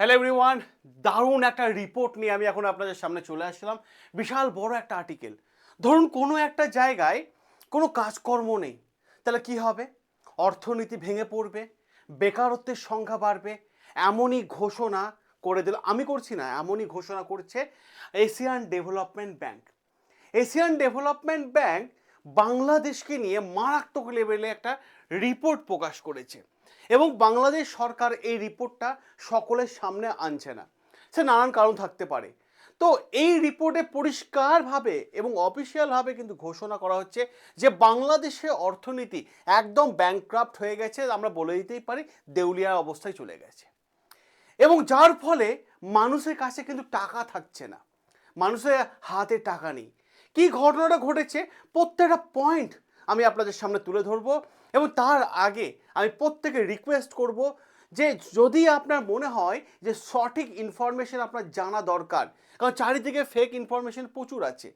Hello everyone দারুণ একটা report নিয়ে আমি এখন আপনাদের সামনে চলে আসলাম। বিশাল বড় একটা আর্টিকেল ধরুন কোনো একটা জায়গায় কোনো কাজকর্ম নেই। তাহলে কি হবে? অর্থনীতি ভেঙে পড়বে, বেকারত্বের সংখ্যা বাড়বে, এমনই ঘোষণা করে দিল। আমি করছি না, এমনই ঘোষণা করছে Asian Development Bank Asian Development Bank বাংলাদেশকে নিয়ে মারাত্মক লেভেলে একটা রিপোর্ট প্রকাশ করেছে। এবং বাংলাদেশ সরকার এই রিপোর্টটা সকলের সামনে আনছে না। সে নানান কারণ থাকতে পারে। তো এই রিপোর্টে পরিষ্কারভাবে এবং অফিসিয়ালভাবে কিন্তু ঘোষণা করা হচ্ছে যে বাংলাদেশের অর্থনীতি একদম ব্যাংক্রাফ্ট হয়ে গেছে, আমরা বলে দিতেই পারি, দেউলিয়া অবস্থায় চলে গেছে। এবং যার ফলে মানুষের কাছে কিন্তু টাকা থাকছে না। মানুষের হাতে টাকা নেই। কি ঘটনাটা ঘটেছে? প্রত্যেকটা পয়েন্ট আমি আপনাদের সামনে তুলে ধরবো এবং তার আগে আমি প্রত্যেকে রিকোয়েস্ট করব যে যদি আপনার মনে হয় যে সঠিক ইনফরমেশন আপনার জানা দরকার, কারণ চারিদিকে ফেক ইনফরমেশন প্রচুর আছে।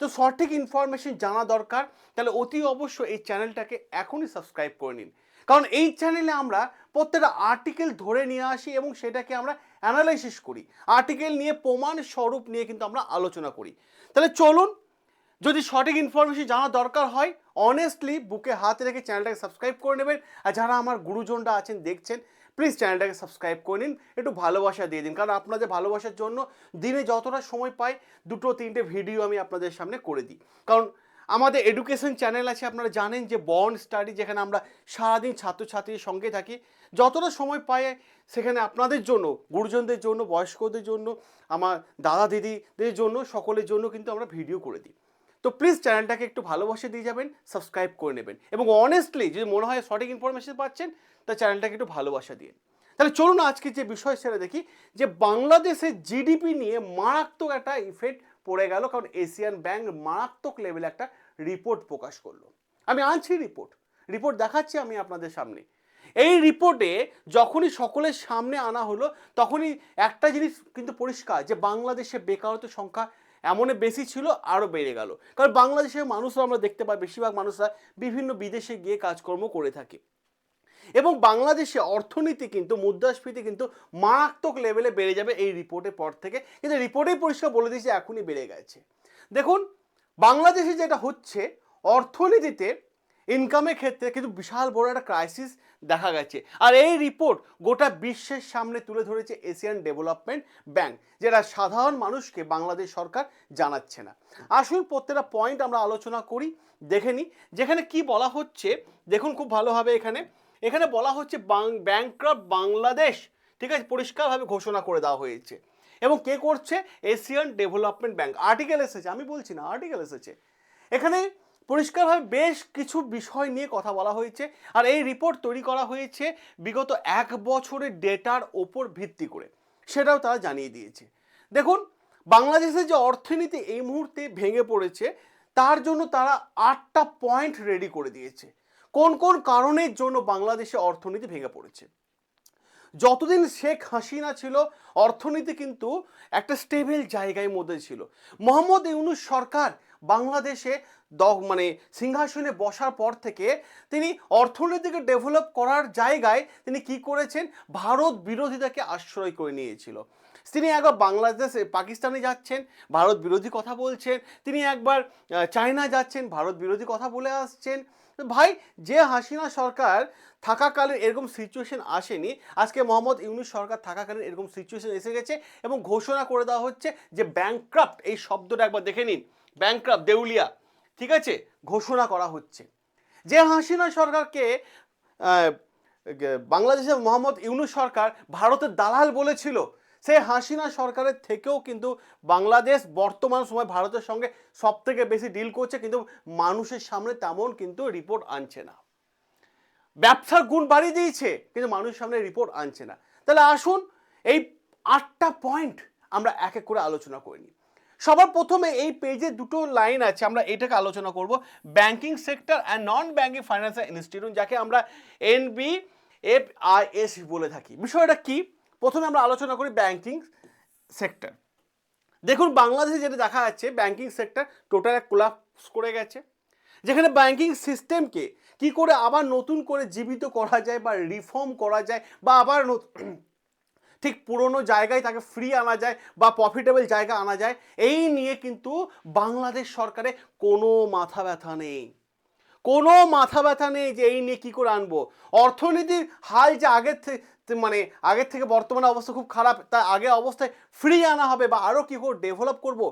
তো সঠিক ইনফরমেশন জানা দরকার, তাহলে অতি অবশ্য এই চ্যানেলটাকে এখনই সাবস্ক্রাইব করে নিন। কারণ এই চ্যানেলে আমরা প্রত্যেকটা আর্টিকেল ধরে নিয়ে আসি এবং সেটাকে আমরা অ্যানালাইসিস করি। আর্টিকেল নিয়ে প্রমাণ স্বরূপ নিয়ে কিন্তু আমরা আলোচনা করি। তাহলে চলুন, যদি সঠিক ইনফরমেশন জানা দরকার হয় অনেস্টলি বুকে হাত রেখে চ্যানেলটাকে সাবস্ক্রাইব করে নেবেন। আর যারা আমার গুরুজনরা আছেন, দেখছেন প্লিজ চ্যানেলটাকে সাবস্ক্রাইব করে নিন। একটু ভালোবাসা দিয়ে দিন। কারণ আপনাদের ভালোবাসার জন্য দিনে যতটা সময় পাই, দুটো, তিনটে ভিডিও আমি আপনাদের সামনে করে দিই। কারণ আমাদের এডুকেশন চ্যানেল আছে, আপনারা জানেন যে বন্ড স্টাডি যেখানে আমরা সারাদিন ছাত্রছাত্রীর সঙ্গে থাকি। যতটা সময় পাই, সেখানে আপনাদের জন্য, গুরুজনদের জন্য, বয়স্কদের জন্য, আমার দাদা দিদিদের জন্য, সকলের জন্য কিন্তু আমরা ভিডিও করে দিই। তো প্লিজ চ্যানেলটাকে একটু ভালোবাসে দিয়ে যাবেন সাবস্ক্রাইব করে নেবেন। এবং অনেস্টলি যদি মনে হয় সঠিক ইনফরমেশন পাচ্ছেন, তা চ্যানেলটাকে একটু ভালোবাসা দিন তাহলে চলুন আজকে যে বিষয় সেটা দেখি, যে বাংলাদেশের জিডিপি নিয়ে মারাত্মক একটা ইফেক্ট পড়ে গেল, কারণ এশিয়ান ব্যাংক মারাত্মক লেভেলে একটা রিপোর্ট প্রকাশ করল। আমি আনছি রিপোর্ট রিপোর্ট দেখাচ্ছি আমি আপনাদের সামনে। এই রিপোর্টে যখনই সকলের সামনে আনা হলো, তখনই একটা জিনিস কিন্তু পরিষ্কার, যে বাংলাদেশে বেকারত্ব সংখ্যা এমনই বেশি ছিল আরও বেড়ে গেল। কারণ বাংলাদেশের মানুষরা, আমরা দেখতে পাই বেশিরভাগ মানুষরা বিভিন্ন বিদেশে গিয়ে কাজকর্ম করে থাকে। এবং বাংলাদেশে অর্থনীতি কিন্তু, মুদ্রাস্ফীতি কিন্তু মারাত্মক লেভেলে বেড়ে যাবে এই রিপোর্টের পর থেকে। কিন্তু রিপোর্টেই পরিষ্কার বলে দিয়েছে, এখনই বেড়ে গেছে। দেখুন, বাংলাদেশে যেটা হচ্ছে, অর্থনীতিতে ইনকামের ক্ষেত্রে কিন্তু বিশাল বড় একটা ক্রাইসিস দেখা গেছে। আর এই রিপোর্ট গোটা বিশ্বের সামনে তুলে ধরেছে এশিয়ান ডেভেলপমেন্ট ব্যাংক যেটা সাধারণ মানুষকে বাংলাদেশ সরকার জানাচ্ছে না। আসুন প্রত্যেকটা পয়েন্ট আমরা আলোচনা করি, দেখে নিই। যেখানে কি বলা হচ্ছে, দেখুন খুব ভালোভাবে এখানে। এখানে বলা হচ্ছে ব্যাংক্রাফ্ট বাংলাদেশ, ঠিক আছে, পরিষ্কারভাবে ঘোষণা করে দেওয়া হয়েছে। এবং কে করছে? এশিয়ান ডেভেলপমেন্ট ব্যাংক আর্টিকেল এসেছে, আমি বলছি না আর্টিকেল এসেছে। এখানে পরিষ্কারভাবে বেশ কিছু বিষয় নিয়ে কথা বলা হয়েছে। আর এই রিপোর্ট তৈরি করা হয়েছে বিগত এক বছরের ডেটার ওপর ভিত্তি করে। সেটাও তারা জানিয়ে দিয়েছে। দেখুন, বাংলাদেশের যে অর্থনীতি এই মুহূর্তে ভেঙে পড়েছে, তার জন্য তারা আটটা পয়েন্ট রেডি করে দিয়েছে। কোন কোন কারণের জন্য বাংলাদেশে অর্থনীতি ভেঙে পড়েছে? যতদিন শেখ হাসিনা ছিল, অর্থনীতি কিন্তু একটা স্টেবল জায়গায় মধ্যে ছিল। মোহাম্মদ ইউনুস সরকার বাংলাদেশে দ মানে সিংহাসনে বসার পর থেকে তিনি অর্থনীতিকে ডেভেলপ করার জায়গায় তিনি কি করেছেন? ভারত বিরোধিতাকে আশ্রয় করে নিয়েছিল। তিনি একবার বাংলাদেশে, পাকিস্তানে যাচ্ছেন, ভারত বিরোধী কথা বলছেন। তিনি একবার চায়না যাচ্ছেন, ভারত বিরোধী কথা বলে আসছেন। ভাই, যে হাসিনা সরকার থাকাকালীন এরকম সিচুয়েশন আসেনি, আজকে মোহাম্মদ ইউনুস সরকার থাকাকালীন এরকম সিচুয়েশন এসে গেছে এবং ঘোষণা করে দেওয়া হচ্ছে যে ব্যাংক্রাফ্ট এই শব্দটা একবার দেখে নিন। ব্যাংক্রাফ্ট দেউলিয়া। ঠিক আছে? ঘোষণা করা হচ্ছে। যে হাসিনা সরকারকে বাংলাদেশের মোহাম্মদ ইউনুস সরকার ভারতের দালাল বলেছিল সেই হাসিনা সরকারের থেকেও কিন্তু বাংলাদেশ বর্তমান সময় ভারতের সঙ্গে সব থেকে বেশি ডিল করছে, কিন্তু মানুষের সামনে তেমন কিন্তু রিপোর্ট আনছে না। ব্যবসার গুণ বাড়িয়ে দিয়েছে, কিন্তু মানুষের সামনে রিপোর্ট আনছে না। তাহলে আসুন, এই আটটা পয়েন্ট আমরা এক এক করে আলোচনা করে নিই। সবার প্রথমে এই পেজে দুটো লাইন আছে, আমরা এটাকে আলোচনা করব। Banking sector and non banking financial institute যাকে আমরা এনবি এফ আই এস বলে থাকি। বিষয়টা কি? প্রথমে আমরা আলোচনা করি ব্যাংকিং সেক্টর দেখুন, বাংলাদেশে যেটা দেখা যাচ্ছে ব্যাংকিং সেক্টর টোটাল এক কোলাপস করে গেছে। যেখানে ব্যাংকিং সিস্টেমকে কি করে আবার নতুন করে জীবিত করা যায় বা রিফর্ম করা যায় বা আবার ঠিক পুরনো জায়গায় তাকে ফ্রি আনা যায় বা প্রফিটেবল জায়গা আনা যায়, এই নিয়ে কিন্তু বাংলাদেশ সরকারে কোনো মাথা ব্যথা নেই। কোনো মাথা ব্যথা নেই যে এই নিয়ে কী করে আনব? অর্থনীতির হাল যে আগের থেকে মানে আগের থেকে বর্তমানে অবস্থা খুব খারাপ, তার আগে অবস্থায় ফ্রি আনা হবে বা আরও কী করে ডেভেলপ করব,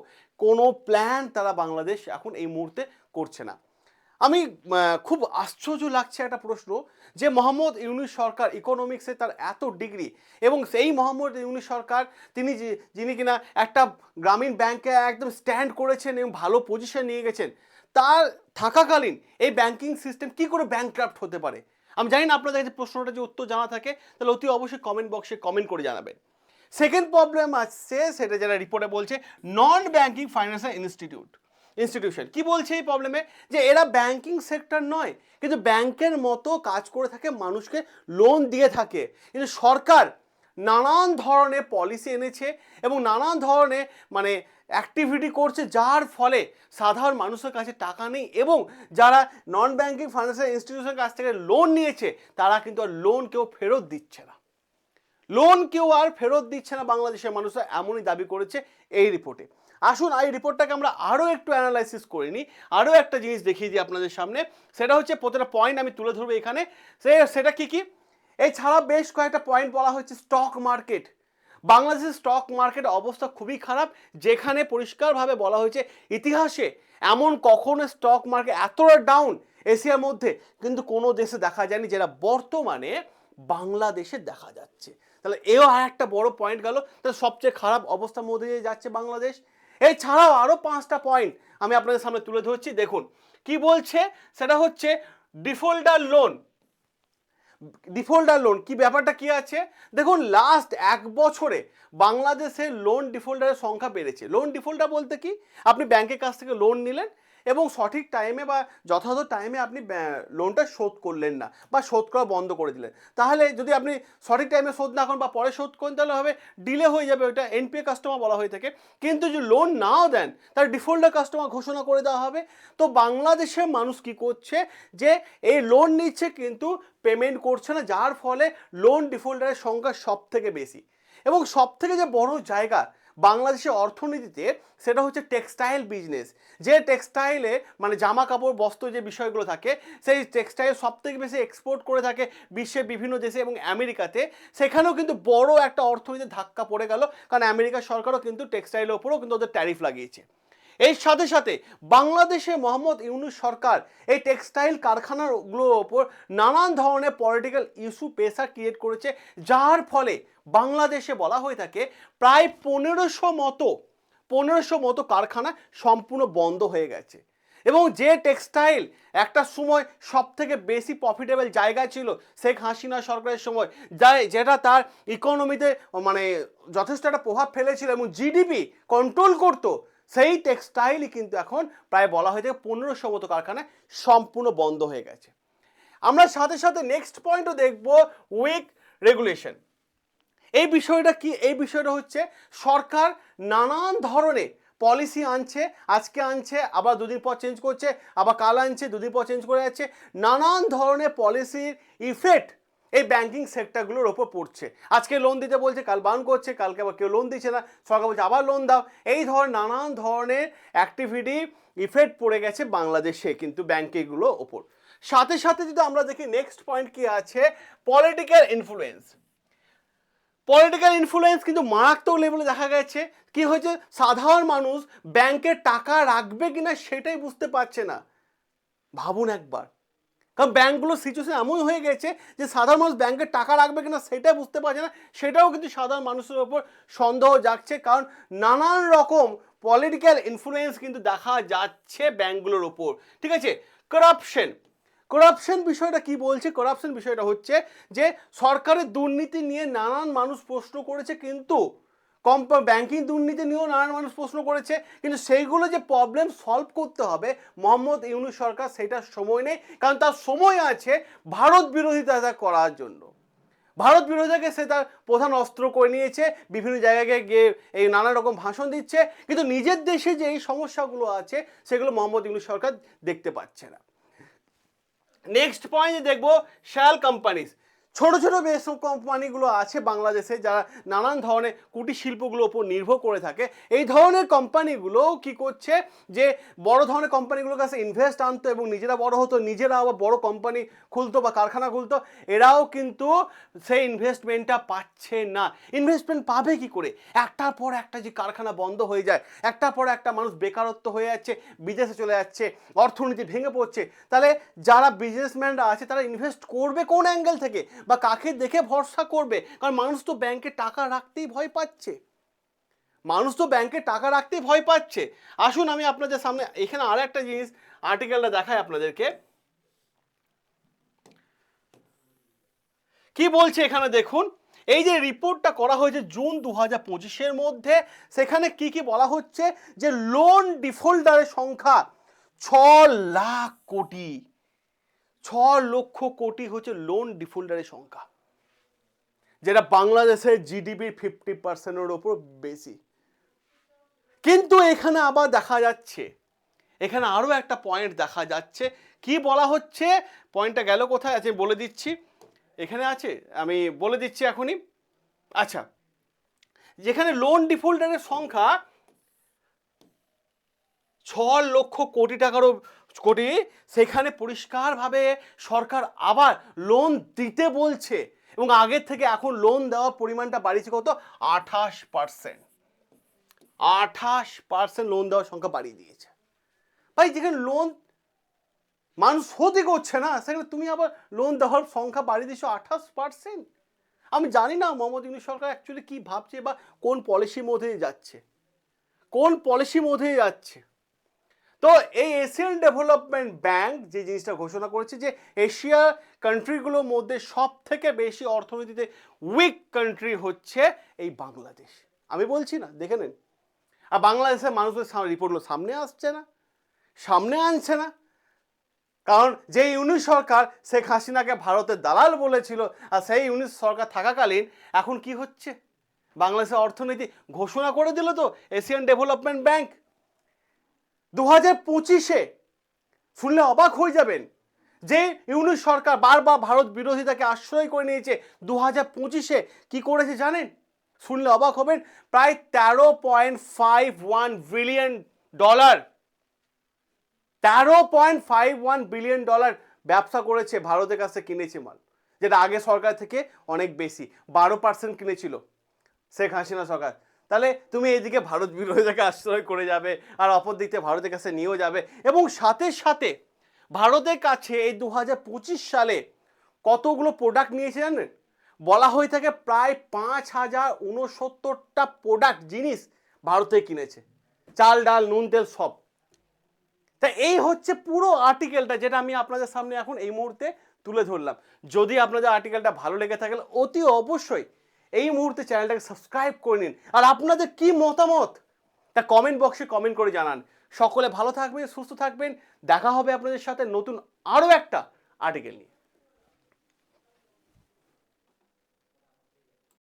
কোনো প্ল্যান তারা বাংলাদেশ এখন এই মুহূর্তে করছে না। আমি খুব আশ্চর্য লাগছে একটা প্রশ্ন যে মোহাম্মদ ইউনুস সরকার ইকোনমিক্সে তার এত ডিগ্রি এবং সেই মোহাম্মদ ইউনুস সরকার তিনি যিনি কিনা একটা গ্রামীণ ব্যাংকে একদম স্ট্যান্ড করেছেন এবং ভালো পজিশন নিয়ে গেছেন, তার থাকাকালীন এই ব্যাংকিং সিস্টেম কি করে ব্যাংক্রাফ্ট হতে পারে? আমি জানি না আপনাদের কাছে প্রশ্নটা যে উত্তর জানা থাকে, তাহলে অতি অবশ্যই কমেন্ট বক্সে কমেন্ট করে জানাবেন। সেকেন্ড প্রবলেম আসছে, সেটা যারা রিপোর্টে বলছে non banking financial institute institution কি বলছে এই প্রবলেমে যে এরা ব্যাংকিং সেক্টর নয়, কিন্তু ব্যাংকের মতো কাজ করে থাকে, মানুষকে লোন দিয়ে থাকে। কিন্তু সরকার নানান ধরনের পলিসি এনেছে এবং নানান ধরনের মানে অ্যাক্টিভিটি করছে, যার ফলে সাধারণ মানুষের কাছে টাকা নেই এবং যারা নন ব্যাংকিং ফাইন্যান্সিয়াল ইনস্টিটিউশনের কাছ থেকে লোন নিয়েছে, তারা কিন্তু আর লোন কেউ ফেরত দিচ্ছে না। লোন কেউ আর ফেরত দিচ্ছে না, বাংলাদেশের মানুষরা, এমনই দাবি করেছে এই রিপোর্টে আসুন এই রিপোর্টটাকে আমরা আরও একটু অ্যানালাইসিস করে নিই, আরও একটা জিনিস দেখিয়ে দিই আপনাদের সামনে, সেটা হচ্ছে প্রতিটা পয়েন্ট আমি তুলে ধরবো এখানে। সে, সেটা কী কী? এছাড়া বেশ কয়েকটা পয়েন্ট বলা হচ্ছে স্টক মার্কেট বাংলাদেশের স্টক মার্কেট অবস্থা খুবই খারাপ, যেখানে পরিষ্কারভাবে বলা হয়েছে ইতিহাসে এমন কখনো স্টক মার্কেট এতটা ডাউন এশিয়ার মধ্যে, কিন্তু কোনো দেশে দেখা যায়নি যেটা বর্তমানে বাংলাদেশে দেখা যাচ্ছে। তাহলে এও আর একটা বড় পয়েন্ট গেল। তাহলে সবচেয়ে খারাপ অবস্থার মধ্যে যাচ্ছে বাংলাদেশ। এছাড়াও আরও পাঁচটা পয়েন্ট আমি আপনাদের সামনে তুলে ধরছি, দেখুন। কি বলছে? সেটা হচ্ছে ডিফল্টার লোন ডিফল্টার লোন কি ব্যাপারটা কি আছে? দেখুন লাস্ট এক বছরে বাংলাদেশে লোন ডিফল্টারের সংখ্যা বেড়েছে। লোন ডিফল্টার বলতে কি? আপনি ব্যাংকের কাছ থেকে লোন নিলেন এবং সঠিক টাইমে বা যথাযথ টাইমে আপনি লোনটা শোধ করলেন না বা শোধ করা বন্ধ করে দিলেন। তাহলে যদি আপনি সঠিক টাইমে শোধ না করেন বা পরে শোধ করেন, তাহলে হবে ডিলে হয়ে যাবে ওটা এনপিএ কাস্টমার বলা হয়ে থাকে। কিন্তু যদি লোন নাও দেন তার ডিফল্টার কাস্টমার ঘোষণা করে দেওয়া হবে। তো বাংলাদেশের মানুষ কি করছে যে, এই লোন নিচ্ছে কিন্তু পেমেন্ট করছে না, যার ফলে লোন ডিফল্টারের সংখ্যা সব থেকে বেশি। এবং সব থেকে যে বড় জায়গা বাংলাদেশের অর্থনীতিতে সেটা হচ্ছে টেক্সটাইল বিজনেস। যে টেক্সটাইলে মানে জামা কাপড় বস্ত্র যে বিষয়গুলো থাকে, সেই টেক্সটাইল সব থেকে বেশি এক্সপোর্ট করে থাকে বিশ্বের বিভিন্ন দেশে এবং আমেরিকাতে। সেখানেও কিন্তু বড় একটা অর্থনীতির ধাক্কা পড়ে গেল, কারণ আমেরিকা সরকারও কিন্তু টেক্সটাইলের ওপরেও কিন্তু ওদের ট্যারিফ লাগিয়েছে। এর সাথে সাথে বাংলাদেশে মোহাম্মদ ইউনুস সরকার এই টেক্সটাইল কারখানাগুলোর ওপর নানান ধরনের পলিটিক্যাল ইস্যু প্রেসার ক্রিয়েট করেছে, যার ফলে বাংলাদেশে বলা হয়ে থাকে প্রায় পনেরোশো মতো পনেরোশো মতো কারখানা সম্পূর্ণ বন্ধ হয়ে গেছে। এবং যে টেক্সটাইল একটা সময় সব থেকে বেশি প্রফিটেবল জায়গা ছিল শেখ হাসিনা সরকারের সময়, যা, যেটা তার ইকোনমিতে মানে যথেষ্ট একটা প্রভাব ফেলেছিল এবং জিডিপি কন্ট্রোল করতো সেই টেক্সটাইলই কিন্তু এখন প্রায় বলা হয়ে থাকে পনেরোশো মতো কারখানা সম্পূর্ণ বন্ধ হয়ে গেছে। আমরা সাথে সাথে নেক্সট পয়েন্টও দেখব উইক রেগুলেশন এই বিষয়টা কি? এই বিষয়টা হচ্ছে সরকার নানান ধরনের পলিসি আনছে, আজকে আনছে, আবার দুদিন পর চেঞ্জ করছে, আবার কাল আনছে, দুদিন পর চেঞ্জ করে যাচ্ছে। নানান ধরনের পলিসির ইফেক্ট এই ব্যাংকিং সেক্টরগুলোর ওপর পড়ছে। আজকে লোন দিতে বলছে, কাল বান করছে, কালকে আবার কেউ লোন দিচ্ছে না সরকার বলছে আবার লোন দাও। এই ধরনের নানান ধরনের অ্যাক্টিভিটি ইফেক্ট পড়ে গেছে বাংলাদেশে কিন্তু ব্যাংকিংগুলোর ওপর। সাথে সাথে যদি আমরা দেখি নেক্সট পয়েন্ট কি আছে পলিটিক্যাল ইনফ্লুয়েন্স পলিটিক্যাল ইনফ্লুয়েন্স কিন্তু মারাত্মক লেভেলে দেখা গেছে। কি হয়েছে? সাধারণ মানুষ ব্যাংকে টাকা রাখবে কিনা সেটাই বুঝতে পারছে না। ভাবুন একবার। কারণ ব্যাংকগুলোর সিচুয়েশন এমন হয়ে গেছে যে সাধারণ মানুষ ব্যাঙ্কে টাকা রাখবে কিনা সেটাই বুঝতে পারছে না। সেটাও কিন্তু সাধারণ মানুষের ওপর সন্দেহ জাগছে। কারণ নানান রকম পলিটিক্যাল ইনফ্লুয়েন্স কিন্তু দেখা যাচ্ছে ব্যাঙ্কগুলোর ওপর। ঠিক আছে? করাপশন করাপশন বিষয়টা কি বলছে? করাপশন বিষয়টা হচ্ছে যে সরকারের দুর্নীতি নিয়ে নানান মানুষ প্রশ্ন করেছে কিন্তু কম ব্যাংকিং দুর্নীতি নিয়েও নানান মানুষ প্রশ্ন করেছে, কিন্তু সেইগুলো যে প্রবলেম সলভ করতে হবে মোহাম্মদ ইউনুস সরকার সেটার সময় নেই, কারণ তার সময় আছে ভারত বিরোধিতা করার জন্য। ভারত বিরোধিতাকে সে তার প্রধান অস্ত্র করে নিয়েছে, বিভিন্ন জায়গায় গিয়ে এই নানা রকম ভাষণ দিচ্ছে, কিন্তু নিজের দেশে যে এই সমস্যাগুলো আছে সেগুলো মোহাম্মদ ইউনুস সরকার দেখতে পাচ্ছে না। নেক্সট পয়েন্ট দেখব শ্যাল কোম্পানিজ ছোট ছোট বেশ কোম্পানিগুলো আছে বাংলাদেশে যারা নানান ধরনের কুটির শিল্পগুলোর উপর নির্ভর করে থাকে। এই ধরনের কোম্পানিগুলো কি করছে যে বড় ধরনের কোম্পানিগুলোর কাছে ইনভেস্ট আনতো এবং নিজেরা বড় হতো, নিজেরা আবার বড় কোম্পানি খুলতো বা কারখানা খুলতো, এরাও কিন্তু সেই ইনভেস্টমেন্টটা পাচ্ছে না। ইনভেস্টমেন্ট পাবে কি করে? একটার পর একটা যে কারখানা বন্ধ হয়ে যায়, একটার পর একটা মানুষ বেকারত্ব হয়ে যাচ্ছে, বিদেশে চলে যাচ্ছে, অর্থনীতি ভেঙে পড়ছে। তাহলে যারা বিজনেসম্যানরা আছে তারা ইনভেস্ট করবে কোন অ্যাঙ্গেল থেকে? বা কাকে দেখে ভরসা করবে? কারণ মানুষ তো ব্যাংকে টাকা রাখতেই ভয় পাচ্ছে। মানুষ তো ব্যাংকে টাকা রাখতেই ভয় পাচ্ছে। আসুন আমি আপনাদের সামনে এখানে আর একটা জিনিস আর্টিকেলটা দেখাই আপনাদেরকে। কি বলছে এখানে দেখুন? এই যে রিপোর্টটা করা হয়েছে জুন দু হাজার পঁচিশের মধ্যে, সেখানে কি কি বলা হচ্ছে? যে লোন ডিফল্টারের সংখ্যা ছ লাখ কোটি। ছ লক্ষ কোটি হচ্ছে লোন ডিফল্টারের সংখ্যা, যেটা বাংলাদেশের জিডিপির ফিফটি পার্সেন্টের ওপর বেশি। কিন্তু এখানে আবার দেখা যাচ্ছে, এখানে আরও একটা পয়েন্ট দেখা যাচ্ছে। কি বলা হচ্ছে? পয়েন্টটা গেল কোথায়? আছে বলে দিচ্ছি। এখানে আছে, আমি বলে দিচ্ছি এখনই। আচ্ছা যেখানে লোন ডিফল্টারের সংখ্যা ছ লক্ষ কোটি টাকারও কোটি, সেখানে পরিষ্কারভাবে সরকার আবার লোন দিতে বলছে এবং আগের থেকে এখন লোন দেওয়ার পরিমাণটা বাড়িয়েছে কত? আঠাশ পার্সেন্ট আঠাশ পার্সেন্ট লোন দেওয়ার সংখ্যা বাড়িয়ে দিয়েছে। ভাই, যেখানে লোন মানুষ শোধই করছে না, সেখানে তুমি আবার লোন দেওয়ার সংখ্যা বাড়িয়ে দিচ্ছ আঠাশ পার্সেন্ট আমি জানি না মোহাম্মদ ইউনুস সরকার অ্যাকচুয়ালি কী ভাবছে বা কোন পলিসির মধ্যে যাচ্ছে। কোন পলিসির মধ্যে যাচ্ছে। তো এই এশিয়ান ডেভেলপমেন্ট ব্যাংক যে জিনিসটা ঘোষণা করেছে যে এশিয়া কান্ট্রিগুলোর মধ্যে সব থেকে বেশি অর্থনীতিতে উইক কান্ট্রি হচ্ছে এই বাংলাদেশ। আমি বলছি না, দেখে নেন। আর বাংলাদেশের মানুষদের রিপোর্টগুলো সামনে আসছে না, সামনে আনছে না। কারণ যে ইউনিশ সরকার শেখ হাসিনাকে ভারতের দালাল বলেছিল আর সেই ইউনিশ সরকার থাকাকালীন এখন কি হচ্ছে? বাংলাদেশের অর্থনীতি ঘোষণা করে দিল তো এশিয়ান ডেভেলপমেন্ট ব্যাংক। দু হাজার পঁচিশে শুনলে অবাক হয়ে যাবেন যে ইউনিশ সরকার বারবার ভারত বিরোধিতাকে আশ্রয় করে নিয়েছে। দু হাজার পঁচিশে কী করেছে জানেন? শুনলে অবাক হবেন, প্রায় তেরো point five one billion dollar. তেরো point five one billion dollar ব্যবসা করেছে, ভারতের কাছে কিনেছে মাল, যেটা আগে সরকার থেকে অনেক বেশি, বারো পার্সেন্ট কিনেছিল শেখ হাসিনা সরকার। তাহলে তুমি এদিকে ভারত বিরোধিতাকে আশ্রয় করে যাবে, আর অপর দিক থেকে ভারতের কাছে নিয়েও যাবে। এবং সাথে সাথে ভারতের কাছে এই দু হাজার পঁচিশ সালে কতগুলো প্রোডাক্ট নিয়েছে জানেন? বলা হয়ে থাকে প্রায় পাঁচ হাজার উনসত্তরটা প্রোডাক্ট জিনিস ভারতে কিনেছে। চাল, ডাল, নুন, তেল সব। তা এই হচ্ছে পুরো আর্টিকেলটা যেটা আমি আপনাদের সামনে এখন এই মুহূর্তে তুলে ধরলাম। যদি আপনাদের আর্টিকেলটা ভালো লেগে থাকে অতি অবশ্যই এই মুহূর্তে চ্যানেলটাকে সাবস্ক্রাইব করে নিন। আর আপনাদের কি মতামত? তা কমেন্ট বক্সে কমেন্ট করে জানান। সকলে ভালো থাকবেন, সুস্থ থাকবেন। দেখা হবে আপনাদের সাথে নতুন আরও একটা আর্টিকেল নিয়ে।